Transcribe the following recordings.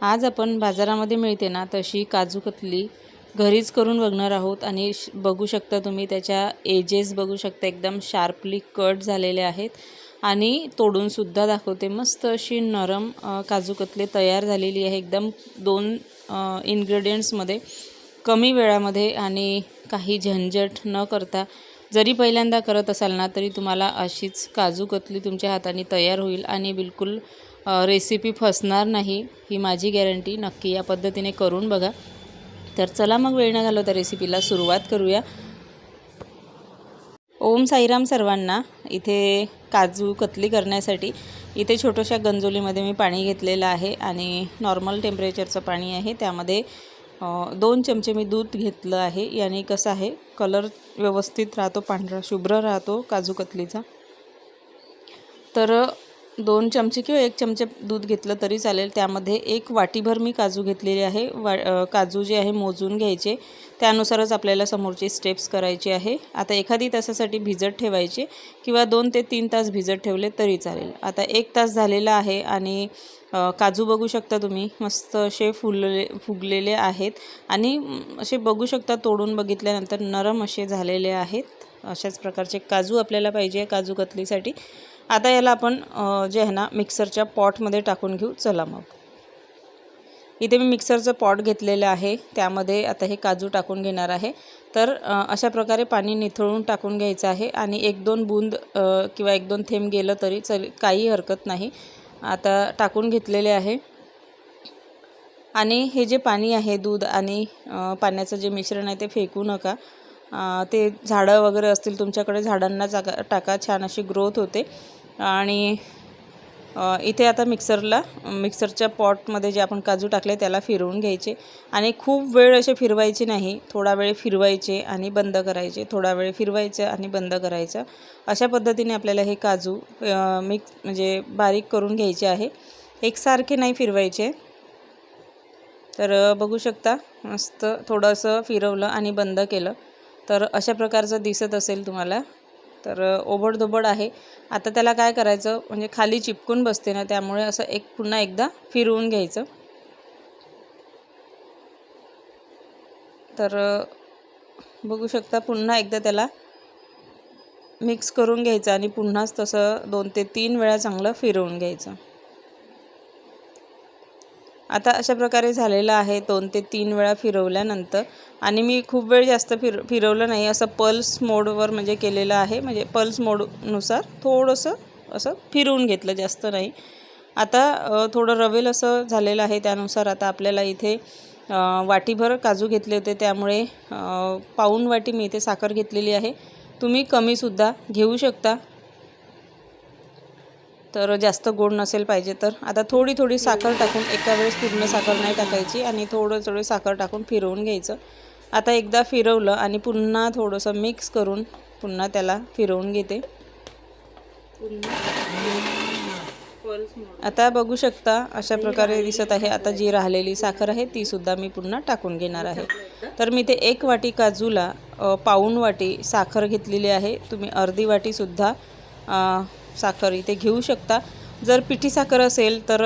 आज आपण बाजारामध्ये मिळते ना तशी काजू कतली घरीच करून बघणार आहोत आणि श- बघू शकता तुम्ही त्याच्या एजेस बघू शकता एकदम शार्पली कट झालेले आहेत. आणि तोडूनसुद्धा दाखवते. मस्त अशी नरम काजू कतले तयार झालेली आहे. एकदम दोन इन्ग्रेडियंट्समध्ये कमी वेळामध्ये आणि काही झंझट न करता जरी पहिल्यांदा करत असाल ना तरी तुम्हाला अशीच काजू कतली तुमच्या हाताने तयार होईल आणि बिलकुल रेसिपी फसणार नाही ही माझी गॅरंटी नक्की या पद्धतीने करून बघा. तर चला मग वेळ न घालवता रेसिपीला सुरुवात करूया. ओम साईराम सर्वांना इथे काजू कतली करण्यासाठी इथे छोट्याशा गंजोलीमध्ये मी पाणी घेतलेलं आहे आणि नॉर्मल टेम्परेचरचं पाणी आहे. त्यामध्ये दोन चमचे मी दूध घेतलं आहे. याने कसं आहे कलर व्यवस्थित राहतो पांढरा शुभ्र राहतो काजू कतलीचा. तर दोन चमचे किंवा एक चमचे दूध घेतलं तरी चालेल. त्यामध्ये एक वाटीभर मी काजू घेतलेले आहे. वा काजू जे आहे मोजून घ्यायचे. त्यानुसारच आपल्याला समोरची स्टेप्स करायची आहे. आता एखादी तासासाठी भिजत ठेवायचे किंवा दोन ते तीन तास भिजत ठेवले तरी चालेल. आता एक तास झालेला आहे आणि काजू बघू शकता तुम्ही. मस्त असे फुलले फुगलेले आहेत. आणि असे बघू शकता तोडून बघितल्यानंतर नरम असे झालेले आहेत. अशाच प्रकारचे काजू आपल्याला पाहिजे काजू कतलीसाठी. आता याला आपण जे आहे ना मिक्सरच्या पॉटमध्ये टाकून घेऊ. चला मग. इथे मी मिक्सरचं पॉट घेतलेलं आहे. त्यामध्ये आता हे काजू टाकून घेणार आहे. तर अशा प्रकारे पाणी निथळून टाकून घ्यायचं आहे आणि एक दोन बूंद किंवा एक दोन थेंब गेलं तरी चल काही हरकत नाही. आता टाकून घेतलेले आहे. आणि हे जे पाणी आहे दूध आणि पाण्याचं जे मिश्रण आहे ते फेकू नका. ते झाडं वगैरे असतील तुमच्याकडे झाडांना जागा टाका. छान अशी ग्रोथ होते. आणि इथे आता मिक्सरला मिक्सरच्या पॉटमध्ये जे आपण काजू टाकले त्याला फिरवून घ्यायचे. आणि खूप वेळ असे फिरवायचे नाही. थोडा वेळ फिरवायचे आणि बंद करायचे. थोडा वेळ फिरवायचं आणि बंद करायचं. अशा पद्धतीने आपल्याला हे काजू मिक्स म्हणजे बारीक करून घ्यायचे आहे. एकसारखे नाही फिरवायचे. तर बघू शकता मस्त थोडंसं फिरवलं आणि बंद केलं. तर अशा प्रकारचं दिसत असेल तुम्हाला. तर ओबडधोबड आहे. आता त्याला काय करायचं म्हणजे खाली चिपकून बसते ना त्यामुळे असं एक पुन्हा एकदा फिरवून घ्यायचं. तर बघू शकता पुन्हा एकदा त्याला मिक्स करून घ्यायचं आणि पुन्हाच तसं दोन ते तीन वेळा चांगलं फिरवून घ्यायचं. आता अशा प्रकारे झालेलं आहे. दोन ते तीन वेळा फिरवल्यानंतर आणि मी खूप वेळ जास्त फिर फिरवलं नाही. असं पल्स मोडवर म्हणजे केलेलं आहे. म्हणजे पल्स मोडनुसार थोडंसं असं फिरवून घेतलं जास्त नाही. आता थोडं रवेल असं झालेलं आहे. त्यानुसार आता आपल्याला इथे वाटीभर काजू घेतले होते. त्यामुळे पाऊण वाटी मी इथे साखर घेतलेली आहे. तुम्ही कमीसुद्धा घेऊ शकता. तर जास्त गोड नसेल पाहिजे तर. आता थोडी थोडी साखर टाकून एका वेळेस पूर्ण साखर नाही टाकायची आणि थोडं थोडं साखर टाकून फिरवून घ्यायचं. आता एकदा फिरवलं आणि पुन्हा थोडंसं मिक्स करून पुन्हा त्याला फिरवून घेते. आता बघू शकता अशा प्रकारे दिसत आहे. आता जी राहिलेली साखर आहे ती सुद्धा मी पुन्हा टाकून घेणार आहे. तर मी ते एक वाटी काजूला पाऊण वाटी साखर घेतलेली आहे. तुम्ही अर्धी वाटीसुद्धा साखर इथे घेऊ शकता. जर पिठी साखर असेल तर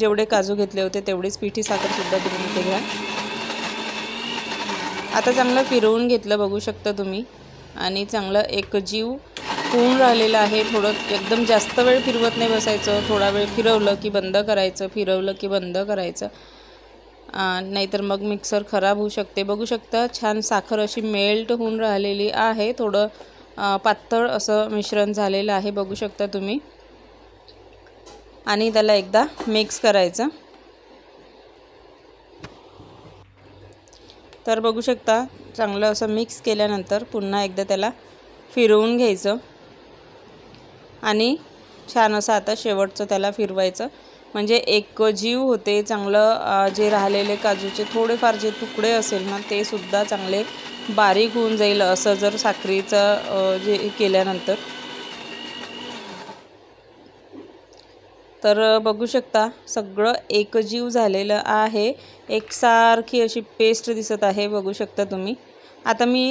जेवढे काजू घेतले होते तेवढीच पिठी साखरसुद्धा तुम्ही इथे घ्या. आता चांगलं फिरवून घेतलं बघू शकता तुम्ही. आणि चांगलं एक जीव होऊन राहिलेलं आहे. थोडं एकदम जास्त वेळ फिरवत नाही बसायचं. थोडा वेळ फिरवलं की बंद करायचं. फिरवलं की बंद करायचं. नाहीतर मग मिक्सर खराब होऊ शकते. बघू शकता छान साखर अशी मेल्ट होऊन राहिलेली आहे. थोडं पातळ असं मिश्रण झालेलं आहे बघू शकता तुम्ही. आणि त्याला एकदा मिक्स करायचं. तर बघू शकता चांगलं असं मिक्स केल्यानंतर पुन्हा एकदा त्याला फिरवून घ्यायचं. आणि छान असं आता शेवटचं त्याला फिरवायचं. म्हणजे एक जीव होते चांगलं जे राहिलेले काजूचे थोडेफार जे तुकडे असेल ना ते सुद्धा चांगले बारीक होऊन जाईल असं जर साखरेचं जे केल्यानंतर. तर बघू शकता सगळं एकजीव झालेलं आहे. एकसारखी अशी पेस्ट दिसत आहे बघू शकता तुम्ही. आता मी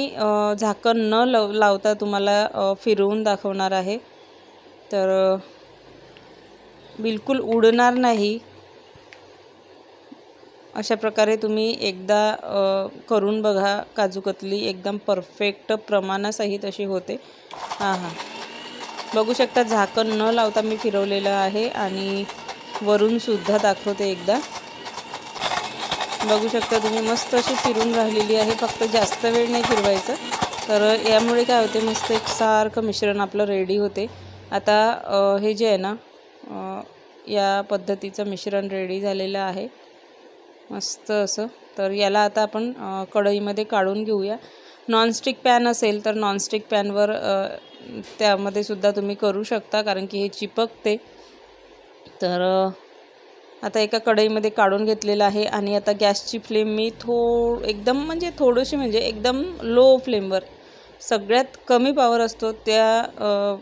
झाकण न लव लावता तुम्हाला फिरवून दाखवणार आहे. तर बिलकुल उडणार नाही. अशा प्रकारे तुम्ही एकदा करून बघा काजू कतली एकदम परफेक्ट प्रमाणासहित अशी होते. हां हां. बघू शकता झाकण न लावता मी फिरवलेलं आहे आणि वरूनसुद्धा दाखवते एकदा. बघू शकता तुम्ही मस्त अशी फिरून राहिलेली आहे फक्त जास्त वेळ नाही फिरवायचं. तर यामुळे काय होते मस्त एक सारखं मिश्रण आपलं रेडी होते. आता हे जे आहे ना या पद्धतीचं मिश्रण रेडी झालेलं आहे. मस्त असं. तर याला आता आपण कढईमध्ये काढून घेऊया. नॉनस्टिक पॅन असेल तर नॉनस्टिक पॅनवर त्यामध्ये सुद्धा तुम्ही करू शकता कारण की हे चिपकते. तर आता एका कढईमध्ये काढून घेतलेलं आहे आणि आता गॅसची फ्लेम मी थो एकदम म्हणजे थोडीशी म्हणजे एकदम लो फ्लेमवर सगळ्यात कमी पॉवर असतो त्या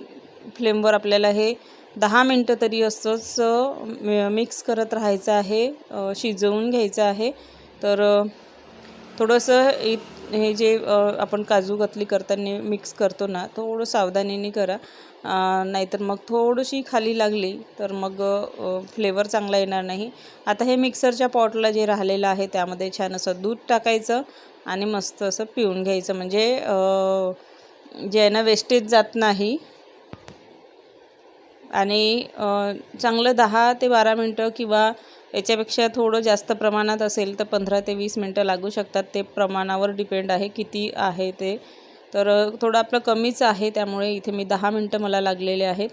फ्लेमवर आपल्याला हे दहा मिनटं तरी असंच मिक्स करत राहायचं आहे शिजवून घ्यायचं आहे. तर थोडंसं इ हे जे आपण काजू कतली करताना मिक्स करतो ना थोडं सावधानीने करा. नाहीतर मग थोडीशी खाली लागली तर मग फ्लेवर चांगला येणार नाही. आता हे मिक्सरच्या पॉटला जे राहिलेलं आहे त्यामध्ये छान असं दूध टाकायचं आणि मस्त असं पिऊन घ्यायचं. म्हणजे जे आहे ना वेस्टेज जात नाही. आणि चांगलं दहा ते बारा मिनटं किंवा याच्यापेक्षा थोडं जास्त प्रमाणात असेल तर पंधरा ते वीस मिनटं लागू शकतात. ते प्रमाणावर डिपेंड आहे किती आहे ते. तर थोडं आपलं कमीच आहे त्यामुळे इथे मी दहा मिनटं मला लागलेले आहेत.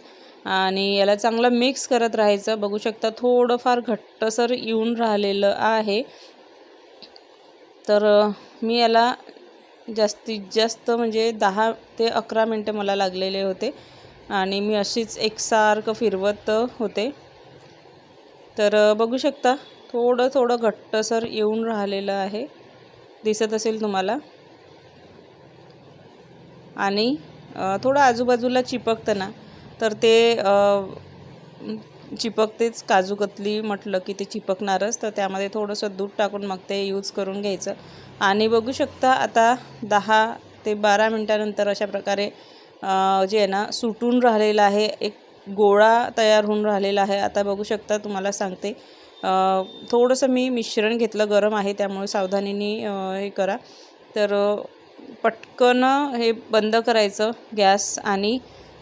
आणि याला चांगलं मिक्स करत राहायचं. बघू शकता थोडंफार घट्टसर येऊन राहिलेलं आहे. तर मी याला जास्तीत जास्त म्हणजे दहा ते अकरा मिनटं मला लागलेले होते. आणि मी अशीच एकसारखं फिरवत होते. तर बघू शकता थोडं थोडं घट्टसर येऊन राहिलेलं आहे. दिसत असेल तुम्हाला? आणि थोडं आजूबाजूला चिपकतं ना तर ते चिपकतेच काजूकतली म्हटलं की ते चिपकणारच तर त्यामध्ये थोडंसं दूध टाकून मग ते यूज करून घ्यायचं. आणि बघू शकता आता दहा ते बारा मिनटानंतर अशा प्रकारे जे आहे ना सुटून राहिलेलं आहे एक गोळा तयार होऊन राहिलेला आहे आता बघू शकता तुम्हाला सांगते. थोडंसं मी मिश्रण घेतलं गरम आहे त्यामुळे सावधानीने हे करा. तर पटकन हे बंद करायचं गॅस आणि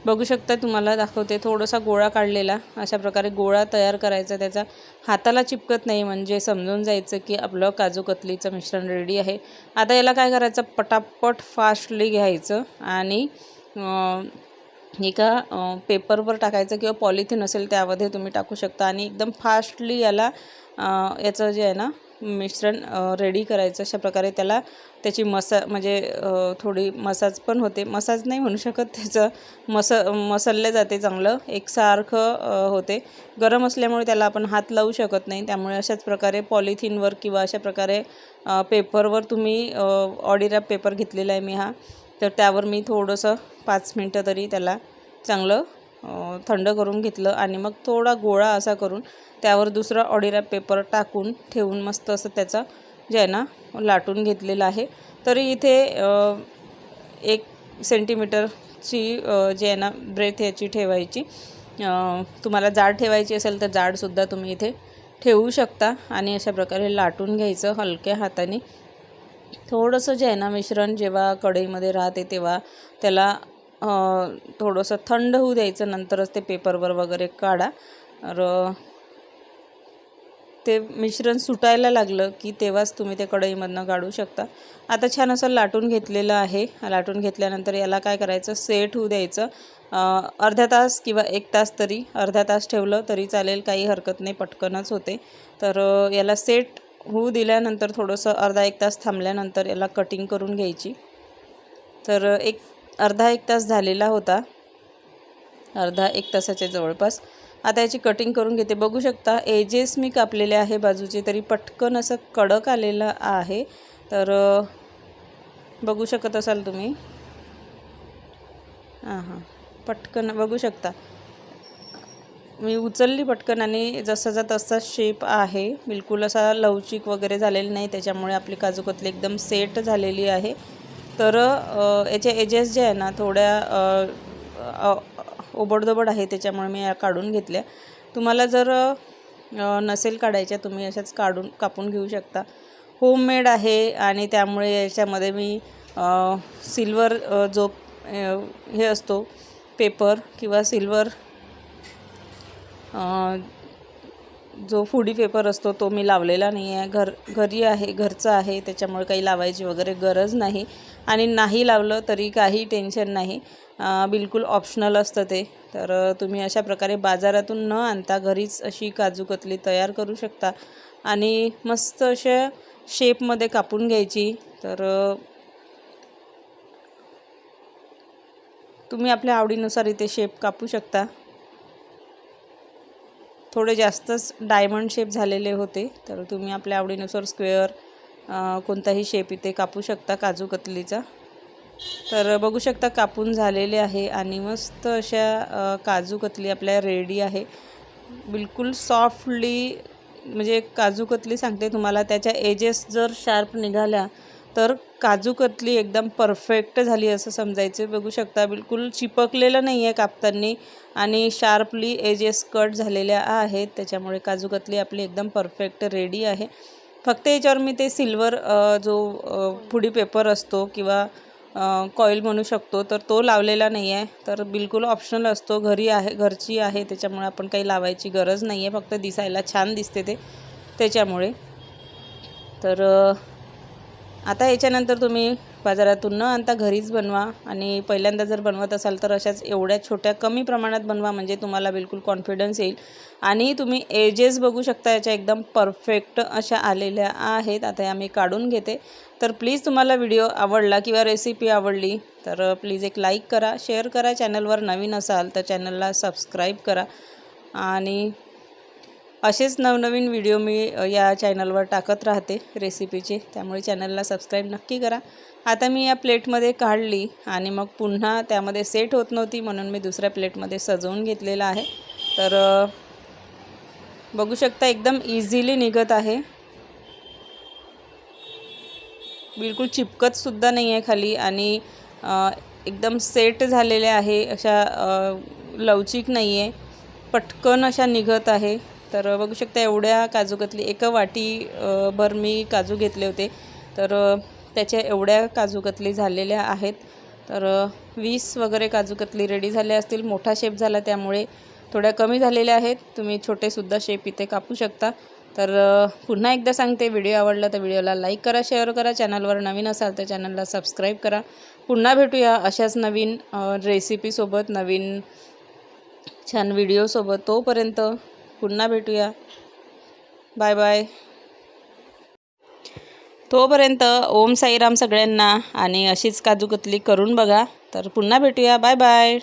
बघू शकता तुम्हाला दाखवते थोडासा गोळा काढलेला अशा प्रकारे गोळा तयार करायचा त्याचा. हाताला चिपकत नाही म्हणजे समजून जायचं की आपलं काजू कतलीचं मिश्रण रेडी आहे. आता याला काय करायचं? पटापट फास्टली घ्यायचं आणि एका पेपरवर टाकायचं किंवा पॉलिथिन असेल त्यामध्ये तुम्ही टाकू शकता. आणि एकदम फास्टली याला याचं जे आहे ना मिश्रण रेडी करायचं अशा प्रकारे त्याला त्याची मसा म्हणजे थोडी मसाज पण होते. मसाज नाही म्हणू शकत त्याचं मस मसलले जाते चांगलं. एकसारखं होते. गरम असल्यामुळे त्याला आपण हात लावू शकत नाही. त्यामुळे अशाच प्रकारे पॉलिथिनवर किंवा अशा प्रकारे पेपरवर तुम्ही ऑडिरॅप पेपर घेतलेला आहे मी हा. तर त्यावर मी थोडंसं पाच मिनटं तरी त्याला चांगलं थंड करून घेतलं आणि मग थोडा गोळा असा करून त्यावर दुसरा ऑडिरॅप पेपर टाकून ठेवून मस्त असं त्याचं जे आहे ना लाटून घेतलेलं आहे. तरी इथे एक सेंटीमीटरची जी आहे ना ब्रेथ याची ठेवायची. तुम्हाला जाड ठेवायची असेल तर जाडसुद्धा तुम्ही इथे ठेवू शकता आणि अशा प्रकारे लाटून घ्यायचं हलक्या हाताने. थोडंसं जे आहे ना मिश्रण जेव्हा कढईमध्ये राहते तेव्हा त्याला थोडंसं थंड होऊ द्यायचं नंतरच ते पेपरवर वगैरे काढा. तर ते मिश्रण सुटायला लागलं की तेव्हाच तुम्ही ते कढईमधनं काढू शकता. आता छान असं लाटून घेतलेलं आहे. लाटून घेतल्यानंतर याला काय करायचं? सेट होऊ द्यायचं. अर्धा तास किंवा एक तास तरी अर्धा तास ठेवलं तरी चालेल काही हरकत नाही पटकनच होते. तर याला सेट होऊ दिल्यानंतर थोडंसं अर्धा एक तास थांबल्यानंतर याला कटिंग करून घ्यायची. तर एक अर्धा एक तास झालेला होता. अर्धा एक तासाच्या जवळपास. आता याची कटिंग करून घेते. बघू शकता एजेस मी कापलेले आहे बाजूचे तरी पटकन असं कडक आलेलं आहे. तर बघू शकत असाल तुम्ही? हां हां पटकन बघू शकता. मी उचलली पटकन आणि जसाचा तसा शेप आहे बिलकुल असा लवचिक वगैरे झालेला नाही. त्याच्यामुळे आपली काजूकतली एकदम सेट झालेली आहे. तर याचे एजेस जे आहे ना थोड्या ओबडदोबड ओबडधोबड आहे त्याच्यामुळे मी या काढून घेतल्या. तुम्हाला जर नसेल काढायच्या तुम्ही अशाच काढून कापून घेऊ शकता. होममेड आहे आणि त्यामुळे याच्यामध्ये मी सिल्वर जो हे असतो पेपर किंवा सिल्वर जो फुडी पेपर असतो तो मी लावलेला नाही आहे घर घरी आहे घरचं आहे त्याच्यामुळे काही लावायची वगैरे गरज नाही. आणि नाही लावलं तरी काही टेन्शन नाही. बिलकुल ऑप्शनल असतं ते. तर तुम्ही अशा प्रकारे बाजारातून न आणता घरीच अशी काजू कतली तयार करू शकता. आणि मस्त अशा शेपमध्ये कापून घ्यायची. तर तुम्ही आपल्या आवडीनुसार इथे शेप कापू शकता. थोडे जास्तच डायमंड शेप झालेले होते तर तुम्ही आपल्या आवडीनुसार स्क्वेअर कोणताही शेप इथे कापू शकता काजू कतलीचा. तर बघू शकता कापून झालेले आहे आणि मस्त अशा काजू कतली आपल्या रेडी आहे. बिलकुल सॉफ्टली म्हणजे काजू कतली सांगते तुम्हाला त्याच्या एजेस जर शार्प निघाल्या तर काजू कतली एकदम परफेक्ट झाली असं समजायचं. बघू शकता बिलकुल चिपकलेलं नाही आहे कापताना आणि शार्पली एजेस कट झालेल्या आहेत. त्याच्यामुळे काजू कतली आपली एकदम परफेक्ट रेडी आहे. फक्त याच्यावर मी ते सिल्वर जो अ, फुडी पेपर असतो किंवा कॉईल म्हणू शकतो तर तो लावलेला नाही आहे तर बिलकुल ऑप्शनल असतो. घरी आहे घरची आहे त्याच्यामुळे आपण काही लावायची गरज नाही आहे फक्त दिसायला छान दिसते ते. त्याच्यामुळे. तर आता याच्यानंतर तुम्ही बाजारातून न आणता घरीच बनवा आणि पहिल्यांदा जर बनवत असाल तर अशाच एवढ्या छोट्या कमी प्रमाणात बनवा म्हणजे तुम्हाला बिलकुल कॉन्फिडन्स येईल. आणि तुम्ही एजेस बघू शकता याच्या एकदम परफेक्ट अशा आलेल्या आहेत. आता या मी काढून घेते. तर प्लीज तुम्हाला व्हिडिओ आवडला किंवा रेसिपी आवडली तर प्लीज एक लाईक करा शेअर करा. चॅनलवर नवीन असाल तर चॅनलला सबस्क्राईब करा. आणि असेच नवनवीन व्हिडिओ मी या चॅनलवर टाकत राहते रेसिपीचे त्यामुळे चॅनलला सबस्क्राईब नक्की करा. आता मी या प्लेटमध्ये काढली आणि मग पुन्हा त्यामध्ये सेट होत नव्हती म्हणून मी दुसऱ्या प्लेटमध्ये सजवून घेतलेलं आहे. तर बघू शकता एकदम इझिली निघत आहे. बिलकुल चिपकतसुद्धा नाही आहे खाली आणि एकदम सेट झालेले आहे. अशा लवचिक नाही आहे पटकन अशा निघत आहे. तर बघू शकता एवढ्या काजूकतली एका वाटी भर मी काजू घेतले होते. तर त्याच्या एवढ्या काजूकतली झालेल्या आहेत. तर वीस वगैरे काजूकतली रेडी झाल्या असतील. मोठा शेप झाला त्यामुळे थोड्या कमी झालेल्या आहेत. तुम्ही छोटेसुद्धा शेप इथे कापू शकता. तर पुन्हा एकदा सांगते व्हिडिओ आवडला तर व्हिडिओला लाईक करा शेअर करा. चॅनलवर नवीन असाल तर चॅनलला सबस्क्राईब करा. पुन्हा भेटूया अशाच नवीन रेसिपीसोबत नवीन छान व्हिडिओसोबत तोपर्यंत पुन्हा भेटूया. बाय बाय तोपर्यंत ओम साईराम सगळ्यांना आणि अशीच काजूकतली करून बघा. तर पुन्हा भेटूया. Bye bye